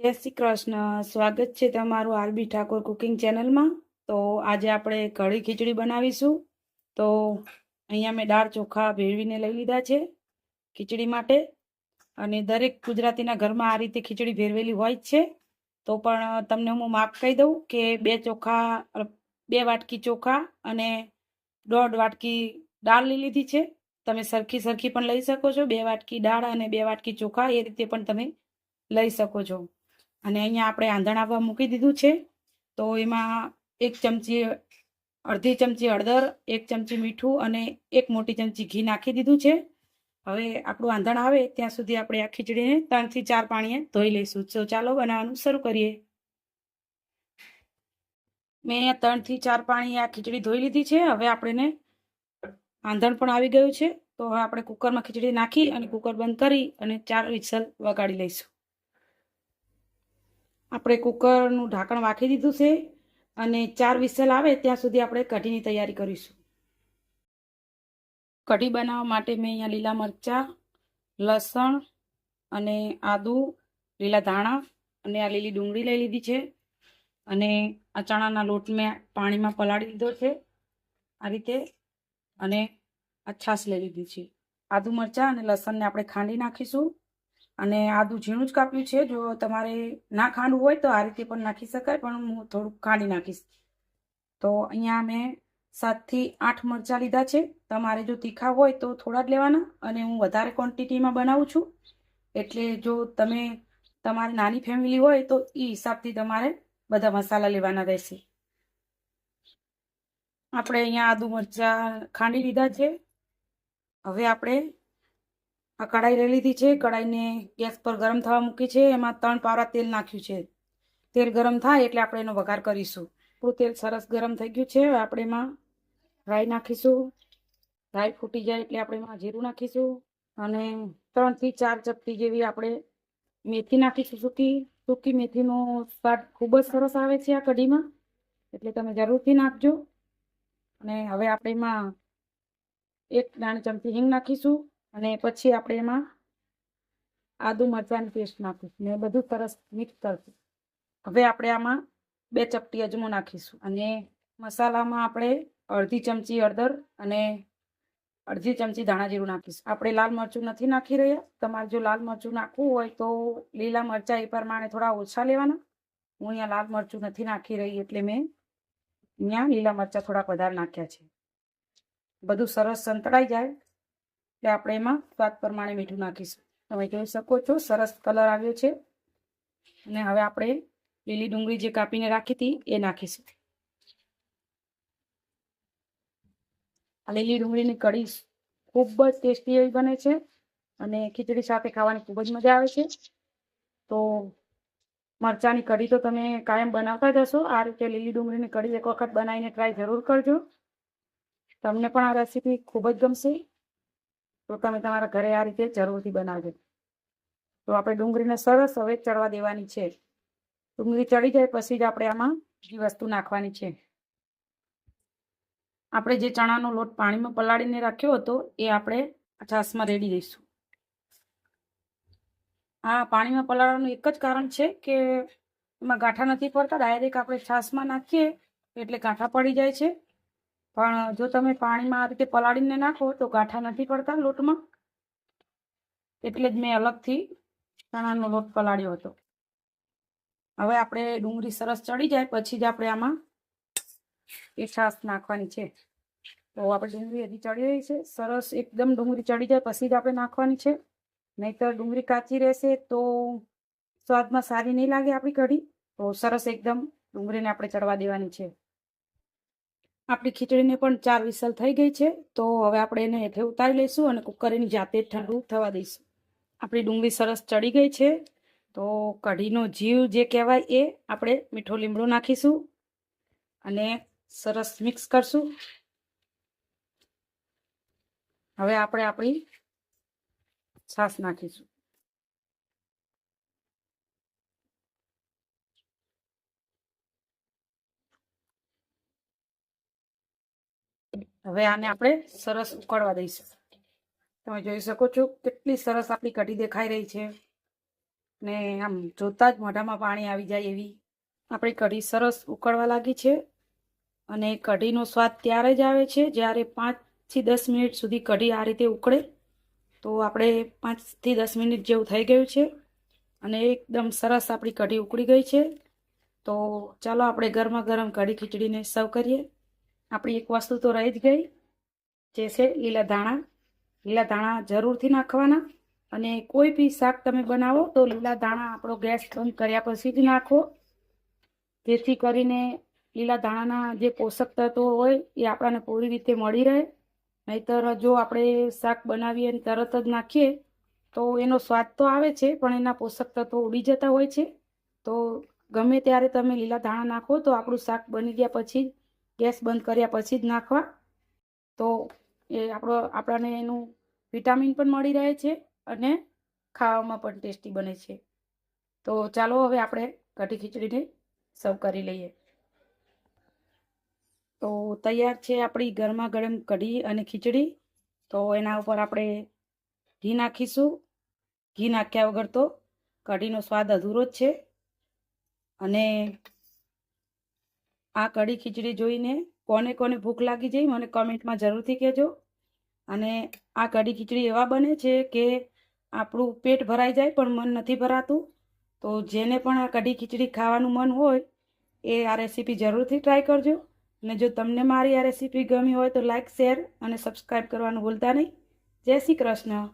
જય શ્રી કૃષ્ણ. સ્વાગત છે તમારું આરબી ઠાકોર કુકિંગ ચેનલમાં. તો આજે આપણે કઢી ખીચડી બનાવીશું. તો અહીંયા મેં દાળ ચોખા ભેળવીને લઈ લીધા છે ખીચડી માટે. અને દરેક ગુજરાતીના ઘરમાં આ રીતે ખીચડી ભેરવેલી હોય છે. તો પણ તમને હું માપ કહી દઉં કે બે ચોખા, બે વાટકી ચોખા અને દોઢ વાટકી દાળ લઈ લીધી છે. તમે સરખી સરખી પણ લઈ શકો છો. બે વાટકી દાળ અને બે વાટકી ચોખા, એ રીતે પણ તમે લઈ શકો છો. અને અહીંયા આપણે આંધણ આવવા મૂકી દીધું છે. તો એમાં એક ચમચી અડધી ચમચી હળદર, એક ચમચી મીઠું અને એક મોટી ચમચી ઘી નાખી દીધું છે. હવે આપણું આંધણ આવે ત્યાં સુધી આપણે આ ખીચડીને ત્રણથી ચાર પાણીએ ધોઈ લઈશું. તો ચાલો બનાવવાનું શરૂ કરીએ. મેં અહીંયા ત્રણથી ચાર પાણી આ ખીચડી ધોઈ લીધી છે. હવે આપણે આંધણ પણ આવી ગયું છે. તો હવે આપણે કુકરમાં ખીચડી નાખી અને કુકર બંધ કરી અને ચાર વિસલ વગાડી લઈશું. આપણે કુકરનું ઢાંકણ વાખી દીધું છે અને ચાર વિસલ આવે ત્યાં સુધી આપણે કઢીની તૈયારી કરીશું. કઢી બનાવવા માટે મેં અહીંયા લીલા મરચાં, લસણ અને આદુ, લીલા ધાણા અને આ લીલી ડુંગળી લઈ લીધી છે. અને આ ચણાના લોટ મેં પાણીમાં પલાળી દીધો છે આ રીતે અને આ છાશ લઈ લીધી છે. આદુ મરચાં અને લસણને આપણે ખાંડી નાખીશું. અને આદુ ઝીણું જ કાપ્યું છે. જો તમારે ના ખાંડવું હોય તો આ રીતે પણ નાખી શકાય, પણ હું થોડુંક ખાંડી નાખીશ. તો અહીંયા મેં સાતથી આઠ મરચાં લીધા છે. તમારે જો તીખા હોય તો થોડા જ લેવાના અને હું વધારે ક્વોન્ટિટીમાં બનાવું છું. એટલે જો તમે તમારી નાની ફેમિલી હોય તો એ હિસાબથી તમારે બધા મસાલા લેવાના રહેશે. આપણે અહીંયા આદુ મરચાં ખાંડી લીધા છે. હવે આપણે આ કઢાઈ લઈ લીધી છે. કઢાઈને ગેસ પર ગરમ થવા મૂકી છે. એમાં ત્રણ પાવરા તેલ નાખ્યું છે. તેલ ગરમ થાય એટલે આપણે એનો વઘાર કરીશું. આપણું તેલ સરસ ગરમ થઈ ગયું છે. આપણે એમાં રાઈ નાખીશું. રાઈ ફૂટી જાય એટલે આપણે એમાં જીરું નાખીશું. અને ત્રણથી ચાર ચપટી જેવી આપણે મેથી નાખીશું સૂકી. સૂકી મેથીનો સ્વાદ ખૂબ જ સરસ આવે છે આ કઢીમાં. એટલે તમે જરૂરથી નાખજો. અને હવે આપણે એમાં એક નાની ચમચી હિંગ નાખીશું. અને પછી આપણે એમાં આદુ મરચાંની પેસ્ટ નાખીશું ને બધું સરસ મિક્સ કરશું. હવે આપણે આમાં બે ચપટી અજમો નાખીશું અને મસાલામાં આપણે અડધી ચમચી હળદર અને અડધી ચમચી ધાણા જીરું નાખીશું. આપણે લાલ મરચું નથી નાખી રહ્યા. તમારે જો લાલ મરચું નાખવું હોય તો લીલા મરચાં એ પ્રમાણે થોડા ઓછા લેવાના. હું અહીંયા લાલ મરચું નથી નાખી રહી એટલે મેં અહીંયા લીલા મરચાં થોડાક વધારે નાખ્યા છે. બધું સરસ સંતળાઈ જાય. એટલે આપણે એમાં સ્વાદ પ્રમાણે મીઠું નાખીશું. તમે જોઈ શકો છો, સરસ કલર આવ્યો છે. અને હવે આપણે લીલી ડુંગળી જે કાપીને રાખી હતી, એ નાખીશું. આ લીલી ડુંગળીની કઢી ખૂબ જ ટેસ્ટી એવી બને છે અને ખીચડી સાથે ખાવાની ખૂબ જ મજા આવે છે. તો મરચાંની કઢી તો તમે કાયમ બનાવતા જ હશો. આ રીતે લીલી ડુંગળીની કઢી એક વખત બનાવીને ટ્રાય જરૂર કરજો. તમને પણ આ રેસીપી ખૂબ જ ગમશે. તો તમે તમારા ઘરે આ રીતે જરૂરથી બનાવજો. તો આપણે ડુંગળીને સરસ હવે ચડવા દેવાની છે. ડુંગળી ચડી જાય પછી જ આપણે આમાં બીજી વસ્તુ નાખવાની છે. આપણે જે ચણાનો લોટ પાણીમાં પલાળીને રાખ્યો હતો, એ આપણે છાશમાં રેડી દઈશું. આ પાણીમાં પલાળવાનું એક જ કારણ છે કે એમાં ગાંઠા નથી પડતા, ડાયરેક્ટ આપણે છાશમાં નાખીએ એટલે ગાંઠા પડી જાય છે. પણ જો તમે પાણીમાં આ રીતે પલાળીને નાખો તો ગાંઠા નથી પડતા લોટમાં. એટલે જ મેં અલગથી ચણાનો લોટ પલાળ્યો હતો. હવે આપણે ડુંગળી સરસ ચડી જાય પછી જ આપણે આમાં એ છાશ નાખવાની છે. તો આપણે ડુંગળી હજી ચડી રહી છે. સરસ એકદમ ડુંગળી ચડી જાય પછી જ આપણે નાખવાની છે. નહીતર ડુંગળી કાચી રહેશે તો સ્વાદમાં સારી નહીં લાગે આપણી કઢી. તો સરસ એકદમ ડુંગળીને આપણે ચડવા દેવાની છે. આપણી ખીચડીને પણ ચાર વિસલ થઈ ગઈ છે, તો હવે આપણે એને હેઠે ઉતારી લઈશું અને કુકરની જાતે જ ઠંડુ થવા દઈશું. આપણી ડુંગળી સરસ ચડી ગઈ છે, તો કઢીનો જીવ જે કહેવાય એ આપણે મીઠો લીમડો નાખીશું અને સરસ મિક્સ કરશું. હવે આપણે આપણી છાશ નાખીશું. હવે આને આપણે સરસ ઉકળવા દઈશું. તમે જોઈ શકો છો કેટલી સરસ આપણી કઢી દેખાઈ રહી છે. ને આમ જોતાં જ મોઢામાં પાણી આવી જાય એવી આપણી કઢી સરસ ઉકળવા લાગી છે. અને કઢીનો સ્વાદ ત્યારે જ આવે છે જ્યારે પાંચથી દસ મિનિટ સુધી કઢી આ રીતે ઉકળે. તો આપણે પાંચથી દસ મિનિટ જેવું થઈ ગયું છે અને એકદમ સરસ આપણી કઢી ઉકળી ગઈ છે. તો ચાલો આપણે ગરમા ગરમ કઢી ખીચડીને સર્વ કરીએ. આપણી એક વસ્તુ તો રહી જ ગઈ, જે છે લીલા ધાણા. લીલા ધાણા જરૂરથી નાખવાના અને કોઈ બી શાક તમે બનાવો તો લીલા ધાણા આપણો ગેસ બંધ કર્યા પછી જ નાખો. જેથી કરીને લીલા ધાણાના જે પોષક તત્વો હોય એ આપણને પૂરી રીતે મળી રહે. નહીતર જો આપણે શાક બનાવીએ અને તરત જ નાખીએ તો એનો સ્વાદ તો આવે છે, પણ એના પોષક તત્વો ઉડી જતા હોય છે. તો ગમે ત્યારે તમે લીલા ધાણા નાખો તો આપણું શાક બની ગયા પછી ગેસ બંધ કર્યા પછી જ નાખવા. તો એ આપણો, આપણને એનું વિટામિન પણ મળી રહે છે અને ખાવામાં પણ ટેસ્ટી બને છે. તો ચાલો હવે આપણે કઢી ખીચડીને સર્વ કરી લઈએ. તો તૈયાર છે આપણી ગરમા ગરમ કઢી અને ખીચડી. તો એના ઉપર આપણે ઘી નાખીશું. ઘી નાખ્યા વગર તો કઢીનો સ્વાદ અધૂરો જ છે. અને આ કઢી ખીચડી જોઈને કોને કોને ભૂખ લાગી જઈ મને કમેન્ટમાં જરૂરથી કહેજો. અને આ કઢી ખીચડી એવા બને છે કે આપણું પેટ ભરાઈ જાય પણ મન નથી ભરાતું. તો જેને પણ આ કઢી ખીચડી ખાવાનું મન હોય એ આ રેસીપી જરૂરથી ટ્રાય કરજો. અને જો તમને મારી આ રેસીપી ગમી હોય તો લાઈક શેર અને સબસ્ક્રાઈબ કરવાનું ભૂલતા નહીં. જય શ્રી કૃષ્ણ.